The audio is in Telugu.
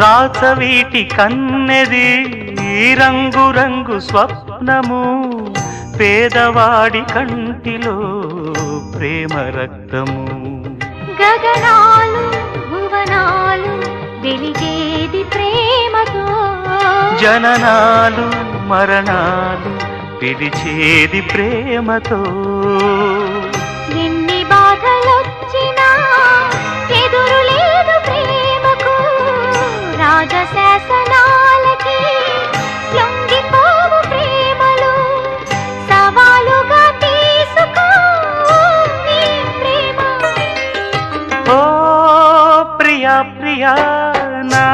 రాచవీటి కన్నెది ఈ రంగు రంగు స్వప్నము. పేదవాడి కంటిలో ప్రేమ రక్తము. గగనాలు భువనాలు వెలిగేది ప్రేమతో. జననాలు మరణాలు పిలిచేది ప్రేమతో. శాసనాలకి లొంగిపోవు ప్రేమలు. సవాలుగా ప్రియా ప్రియా నా